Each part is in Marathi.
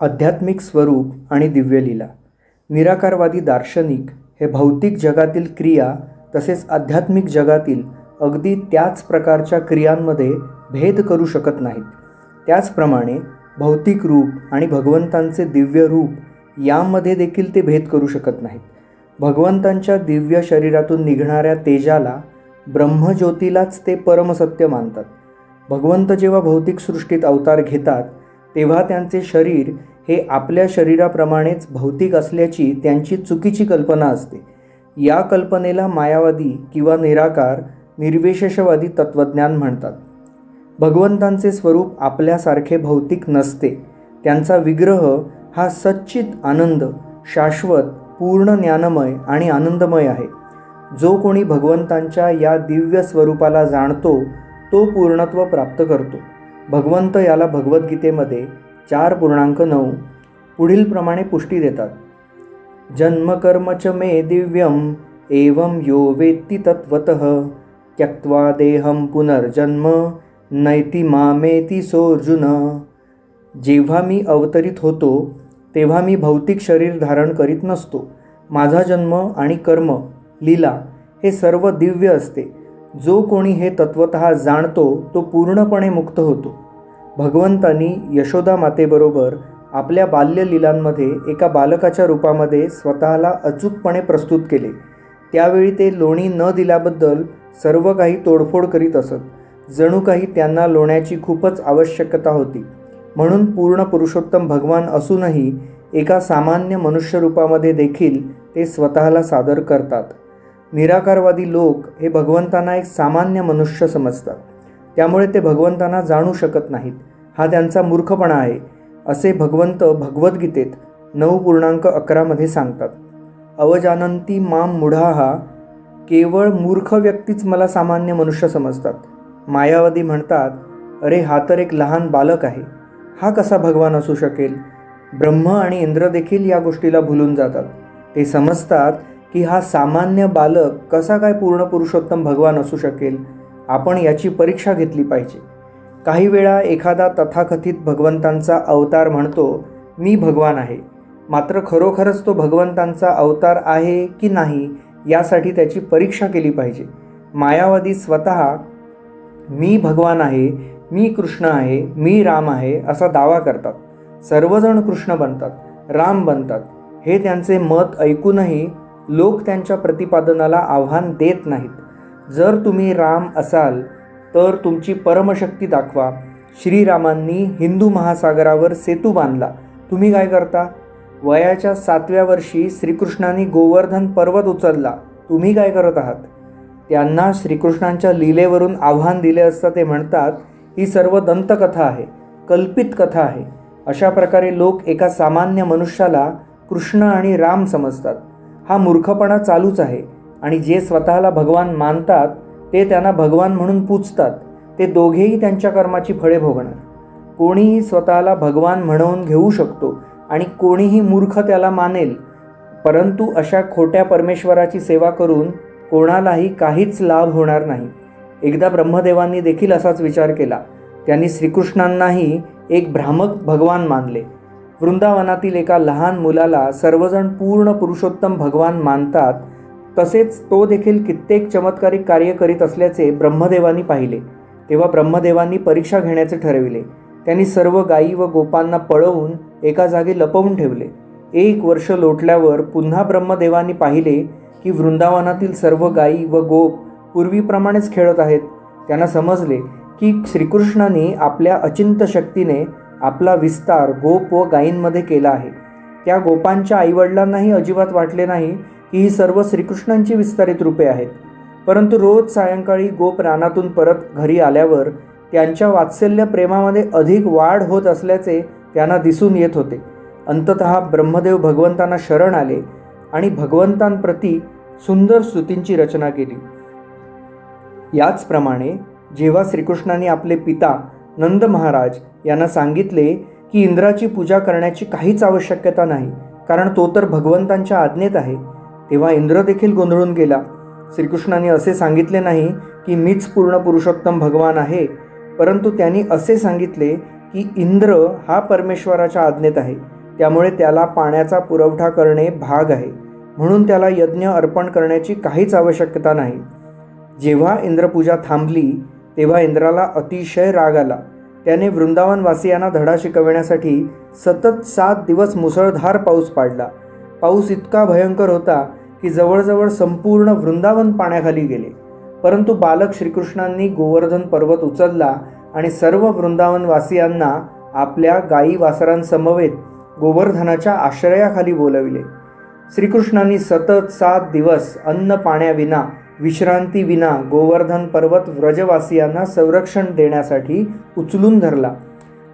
आध्यात्मिक स्वरूप आणि दिव्यलीला. निराकारवादी दार्शनिक हे भौतिक जगातील क्रिया तसेच आध्यात्मिक जगातील अगदी त्याच प्रकारच्या क्रियांमध्ये भेद करू शकत नाहीत. त्याचप्रमाणे भौतिक रूप आणि भगवंतांचे दिव्य रूप यामध्ये देखील ते भेद करू शकत नाहीत. भगवंतांच्या दिव्य शरीरातून निघणाऱ्या तेजाला ब्रह्मज्योतीलाच ते परमसत्य मानतात. भगवंत जेव्हा भौतिक सृष्टीत अवतार घेतात तेव्हा त्यांचे शरीर हे आपल्या शरीराप्रमाणेच भौतिक असल्याची त्यांची चुकीची कल्पना असते. या कल्पनेला मायावादी किंवा निराकार निर्विशेषवादी तत्त्वज्ञान म्हणतात. भगवंतांचे स्वरूप आपल्यासारखे भौतिक नसते. त्यांचा विग्रह हा सच्चित आनंद शाश्वत पूर्ण ज्ञानमय आणि आनंदमय आहे. जो कोणी भगवंतांच्या या दिव्य स्वरूपाला जाणतो तो पूर्णत्व प्राप्त करतो. भगवंत याला भगवद्गीतेमध्ये चार पूर्णांक नऊ पुढीलप्रमाणे पुष्टी देतात. जन्मकर्म च मे दिव्यम एवं यो वेत्ती तत्वत त्यक्त्वा देहम पुनर्जन्म नैती मामेती सोर्जुन जेव्हा मी अवतरित होतो तेव्हा मी भौतिक शरीर धारण करीत नसतो. माझा जन्म आणि कर्म लीला हे सर्व दिव्य असते. जो कोणी हे तत्वत जाणतो तो पूर्णपणे मुक्त होतो. भगवंतांनी यशोदा मातेबरोबर आपल्या बाल्यलीलांमध्ये एका बालकाच्या रूपामध्ये स्वतःला अचूकपणे प्रस्तुत केले. त्यावेळी ते लोणी न दिल्याबद्दल सर्व काही तोडफोड करीत असत. जणू काही त्यांना लोण्याची खूपच आवश्यकता होती. म्हणून पूर्ण पुरुषोत्तम भगवान असूनही एका सामान्य मनुष्य रूपामध्ये देखील ते स्वतःला सादर करतात. निराकारवादी लोक हे भगवंतांना एक सामान्य मनुष्य समजतात. त्यामुळे ते भगवंतांना जाणू शकत नाहीत. हा त्यांचा मूर्खपणा आहे असे भगवंत भगवद्गीतेत नऊ पूर्णांक अकरामध्ये सांगतात. अवजानंती माम मुढाहा केवळ मूर्ख व्यक्तीच मला सामान्य मनुष्य समजतात. मायावादी म्हणतात अरे हा तर एक लहान बालक आहे. हा कसा भगवान असू शकेल? ब्रह्म आणि इंद्र देखील या गोष्टीला भुलून जातात. ते समजतात की हा सामान्य बालक कसा काय पूर्ण पुरुषोत्तम भगवान असू शकेल? आपण याची परीक्षा घेतली पाहिजे. काही वेळा एखादा तथाकथित भगवंतांचा अवतार म्हणतो मी भगवान आहे. मात्र खरोखरच तो भगवंतांचा अवतार आहे की नाही यासाठी त्याची परीक्षा केली पाहिजे. मायावादी स्वतः मी भगवान आहे मी कृष्ण आहे मी राम आहे असा दावा करतात. सर्वजण कृष्ण बनतात राम बनतात. हे त्यांचे मत ऐकूनही लोक त्यांच्या प्रतिपादनाला आव्हान देत नाहीत. जर तुम्ही राम असाल तर तुमची परमशक्ती दाखवा. श्रीरामांनी हिंदू महासागरावर सेतू बांधला. तुम्ही काय करता? वयाच्या सातव्या वर्षी श्रीकृष्णांनी गोवर्धन पर्वत उचलला. तुम्ही काय करत आहात? त्यांना श्रीकृष्णांच्या लीलेवरून आव्हान दिले असता ते म्हणतात ही सर्व दंतकथा आहे कल्पित कथा आहे. अशा प्रकारे लोक एका सामान्य मनुष्याला कृष्ण आणि राम समजतात. हा मूर्खपणा चालूच आहे. आणि जे स्वतःला भगवान मानतात ते त्यांना भगवान म्हणून पूजतात. ते दोघेही त्यांच्या कर्माची फळे भोगणार. कोणीही स्वतःला भगवान म्हणवून घेऊ शकतो आणि कोणीही मूर्ख त्याला मानेल परंतु अशा खोट्या परमेश्वराची सेवा करून कोणालाही काहीच लाभ होणार नाही. एकदा ब्रह्मदेवांनी देखील असाच विचार केला. त्यांनी श्रीकृष्णांनाही एक भ्रामक भगवान मानले. वृंदावनातील एका लहान मुलाला सर्वजण पूर्ण पुरुषोत्तम भगवान मानतात तसेच तो देखील कित्येक चमत्कारिक कार्य करीत असल्याचे ब्रह्मदेवांनी पाहिले. तेव्हा ब्रह्मदेवांनी परीक्षा घेण्याचे ठरविले. त्यांनी सर्व गायी व गोपांना पळवून एका जागी लपवून ठेवले. एक वर्ष लोटल्यावर पुन्हा ब्रह्मदेवांनी पाहिले की वृंदावनातील सर्व गायी व गोप पूर्वीप्रमाणेच खेळत आहेत. त्यांना समजले की श्रीकृष्णाने आपल्या अचिंत शक्तीने आपला विस्तार गोप व गायींमध्ये केला आहे. त्या गोपांच्या आईवडिलांनाही अजिबात वाटले नाही ही सर्व श्रीकृष्णांची विस्तारित रूपे आहेत. परंतु रोज सायंकाळी गोप रानातून परत घरी आल्यावर त्यांच्या वात्सल्य प्रेमामध्ये अधिक वाढ होत असल्याचे त्यांना दिसून येत होते. अंतत ब्रह्मदेव भगवंतांना शरण आले आणि भगवंतांप्रती सुंदर स्तुतींची रचना केली. याचप्रमाणे जेव्हा श्रीकृष्णाने आपले पिता नंद महाराज यांना सांगितले की इंद्राची पूजा करण्याची काहीच आवश्यकता नाही कारण तो तर भगवंतांच्या आज्ञेत आहे तेव्हा इंद्र देखील गोंधळून गेला. श्रीकृष्णाने असे सांगितले नाही की मीच पूर्ण पुरुषोत्तम भगवान आहे परंतु त्यांनी असे सांगितले की इंद्र हा परमेश्वराच्या आज्ञेत आहे त्यामुळे त्याला पाण्याचा पुरवठा करणे भाग आहे म्हणून त्याला यज्ञ अर्पण करण्याची काहीच आवश्यकता नाही. जेव्हा इंद्रपूजा थांबली तेव्हा इंद्राला अतिशय राग आला. त्याने वृंदावनवासियांना धडा शिकविण्यासाठी सतत सात दिवस मुसळधार पाऊस पाडला. पाऊस इतका भयंकर होता की जवळजवळ संपूर्ण वृंदावन पाण्याखाली गेले. परंतु बालक श्रीकृष्णांनी गोवर्धन पर्वत उचलला आणि सर्व वृंदावनवासियांना आपल्या गायी वासरांसमवेत गोवर्धनाच्या आश्रयाखाली बोलविले. श्रीकृष्णांनी सतत सात दिवस अन्न पाण्याविना विश्रांतीविना गोवर्धन पर्वत व्रजवासियांना संरक्षण देण्यासाठी उचलून धरला.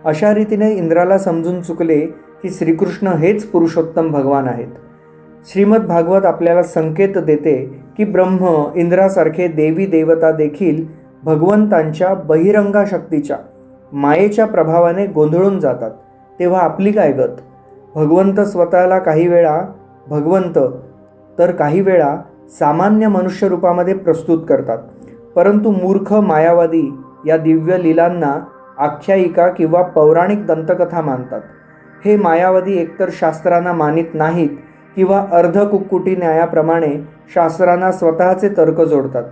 अशा रीतीने इंद्राला समजून चुकले की श्रीकृष्ण हेच पुरुषोत्तम भगवान आहेत. श्रीमद भागवत आपल्याला संकेत देते की ब्रह्म इंद्रासारखे देवी देवता देखील भगवंतांच्या बहिरंगा शक्तीच्या मायेच्या प्रभावाने गोंधळून जातात. तेव्हा आपली काय गत? भगवंत स्वतःला काही वेळा भगवंत तर काही वेळा सामान्य मनुष्य रूपामध्ये प्रस्तुत करतात. परंतु मूर्ख मायावादी या दिव्य लीलांना आख्यायिका किंवा पौराणिक दंतकथा मानतात. हे मायावादी एकतर शास्त्रांना मानित नाहीत किंवा अर्धकुक्कुटी न्यायाप्रमाणे शास्त्रांना स्वतःचे तर्क जोडतात.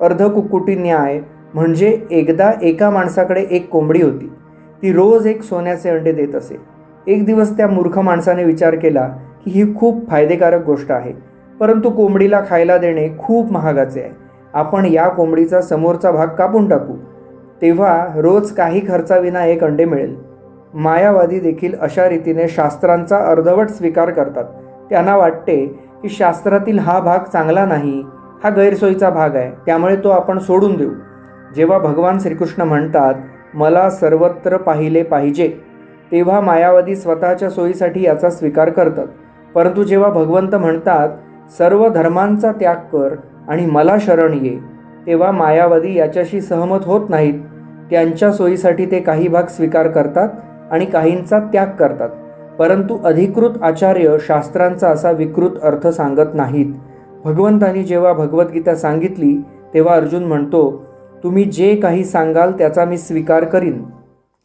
अर्धकुक्कुटी न्याय म्हणजे एकदा एका माणसाकडे एक कोंबडी होती. ती रोज एक सोन्याचे अंडे देत असे. एक दिवस त्या मूर्ख माणसाने विचार केला की ही खूप फायदेकारक गोष्ट आहे. परंतु कोंबडीला खायला देणे खूप महागाचे आहे. आपण या कोंबडीचा समोरचा भाग कापून टाकू. तेव्हा रोज काही खर्चाविना एक अंडे मिळेल. मायावादी देखील अशा रीतीने शास्त्रांचा अर्धवट स्वीकार करतात. त्यांना वाटते की शास्त्रातील हा भाग चांगला नाही हा गैरसोयीचा भाग आहे त्यामुळे तो आपण सोडून देऊ. जेव्हा भगवान श्रीकृष्ण म्हणतात मला सर्वत्र पाहिले पाहिजे तेव्हा मायावादी स्वतःच्या सोयीसाठी याचा स्वीकार करतात. परंतु जेव्हा भगवंत म्हणतात सर्व धर्मांचा त्याग कर आणि मला शरण ये तेव्हा मायावादी याच्याशी सहमत होत नाहीत. त्यांच्या सोयीसाठी ते काही भाग स्वीकार करतात. आणि काहींचा त्याग करतात. परंतु अधिकृत आचार्य शास्त्रांचा असा विकृत अर्थ सांगत नाहीत. भगवंतांनी जेव्हा भगवद्गीता सांगितली तेव्हा अर्जुन म्हणतो तुम्ही जे काही सांगाल त्याचा मी स्वीकार करीन.